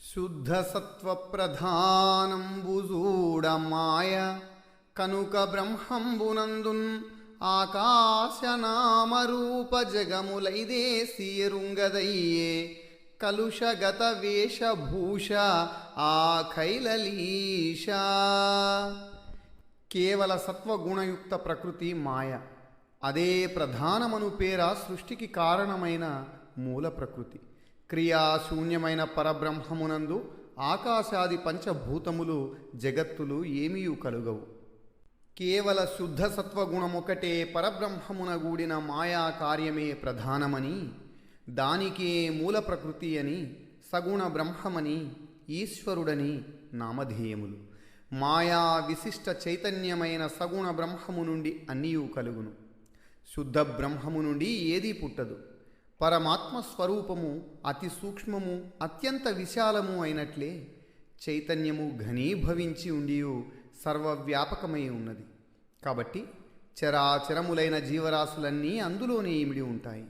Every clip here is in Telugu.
శుద్ధసత్వప్రధానంబుజూడమాయ మాయ కనుక బ్రహ్మంబునందున్ ఆకాశనామరూప జగములైదేశీరుంగదయ్యే కలుషగత వేషభూష ఆఖైలలీష కేవల సత్వగుణయుక్త ప్రకృతి మాయ. అదే ప్రధానమను పేర సృష్టికి కారణమైన మూల ప్రకృతి క్రియాశూన్యమైన పరబ్రహ్మమునందు ఆకాశాది పంచభూతములు జగత్తులు ఏమీయు కలుగవు. కేవల శుద్ధ సత్వగుణమొకటే పరబ్రహ్మమున గూడిన మాయా కార్యమే ప్రధానమని దానికే మూల ప్రకృతి అని సగుణ బ్రహ్మమని ఈశ్వరుడని నామధేయములు. మాయా విశిష్ట చైతన్యమైన సగుణ బ్రహ్మము నుండి అన్నీయు కలుగును. శుద్ధ బ్రహ్మము నుండి ఏదీ పుట్టదు. పరమాత్మ స్వరూపము అతి సూక్ష్మము అత్యంత విశాలము అయినట్లే చైతన్యము ఘనీభవించి ఉండియు సర్వవ్యాపకమై ఉన్నది. కాబట్టి చరాచరములైన జీవరాశులన్నీ అందులోనే ఇమిడి ఉంటాయి.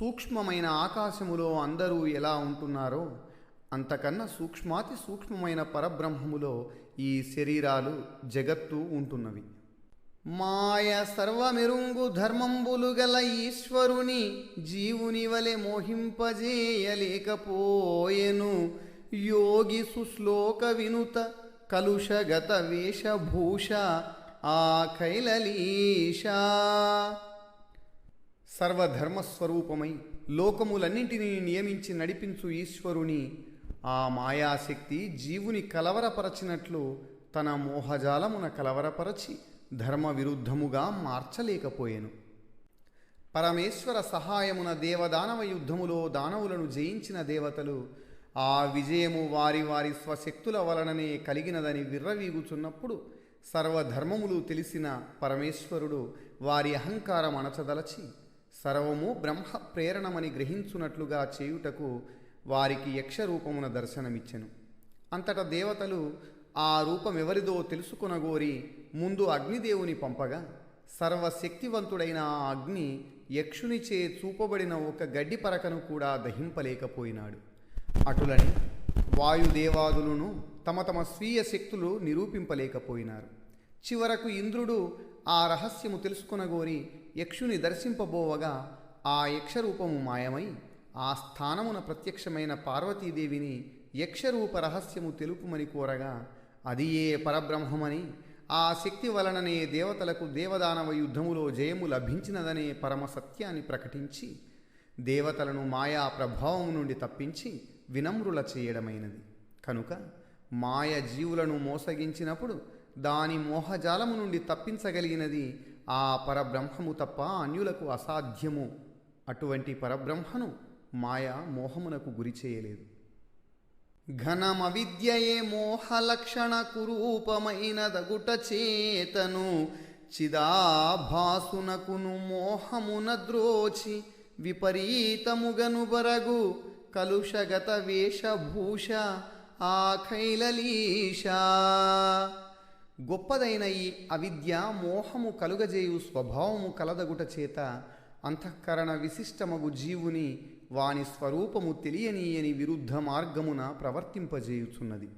సూక్ష్మమైన ఆకాశములో అందరూ ఎలా ఉంటున్నారో అంతకన్నా సూక్ష్మాతి సూక్ష్మమైన పరబ్రహ్మములో ఈ శరీరాలు జగత్తు ఉంటున్నవి. మాయ సర్వమెరుంగు ధర్మంబులు గల ఈశ్వరుని జీవుని వలె మోహింపజేయలేకపోయెను. యోగి సుశ్లోక వినుత కలుషగత వేషభూష ఆ కైలలీష సర్వధర్మస్వరూపమై లోకములన్నింటినీ నియమించి నడిపించు ఈశ్వరుని ఆ మాయాశక్తి జీవుని కలవరపరచినట్లు తన మోహజాలమున కలవరపరచి ధర్మ విరుద్ధముగా మార్చలేకపోయెను. పరమేశ్వర సహాయమున దేవదానవ యుద్ధములో దానవులను జయించిన దేవతలు ఆ విజయము వారి వారి స్వశక్తుల వలననే కలిగినదని విర్రవీగుచున్నప్పుడు సర్వధర్మములు తెలిసిన పరమేశ్వరుడు వారి అహంకారం అణచదలచి సర్వము బ్రహ్మ ప్రేరణమని గ్రహించున్నట్లుగా చేయుటకు వారికి యక్షరూపమున దర్శనమిచ్చెను. అంతటా దేవతలు ఆ రూపం ఎవరిదో తెలుసుకొనగోరి ముందు అగ్నిదేవుని పంపగా సర్వశక్తివంతుడైన ఆ అగ్ని యక్షునిచే చూపబడిన ఒక గడ్డి పరకను కూడా దహింపలేకపోయినాడు. అటులని వాయుదేవాదులను తమ తమ స్వీయ శక్తులు నిరూపింపలేకపోయినారు. చివరకు ఇంద్రుడు ఆ రహస్యము తెలుసుకొనగోరి యక్షుని దర్శింపబోవగా ఆ యక్షరూపము మాయమై ఆ స్థానమున ప్రత్యక్షమైన పార్వతీదేవిని యక్షరూప రహస్యము తెలుపుమని కోరగా అది ఏ పరబ్రహ్మమని? ఆ శక్తి వలననే దేవతలకు దేవదానవ యుద్ధములో జయము లభించినదనే పరమ సత్యాన్ని ప్రకటించి దేవతలను మాయా ప్రభావం నుండి తప్పించి వినమ్రుల చేయడమైనది. కనుక మాయ జీవులను మోసగించినప్పుడు దాని మోహజాలము నుండి తప్పించగలిగినది ఆ పరబ్రహ్మము తప్ప అన్యులకు అసాధ్యము. అటువంటి పరబ్రహ్మను మాయ మోహమునకు గురి చేయలేదు. ఘనమవిద్యయే మోహలక్షణ కురూపమైన దగుట చేతను చిదాభాసునకును మోహమున ద్రోచి విపరీతముగను బరగు కలుషగత వేషభూష ఆ గొప్పదైన ఈ అవిద్య మోహము కలుగజేయు స్వభావము కలదగుట చేత అంతఃకరణ విశిష్టమగు జీవుని వాని స్వరూపము తెలియనీయని విరుద్ధ మార్గమున ప్రవర్తింపజేయుచున్నది.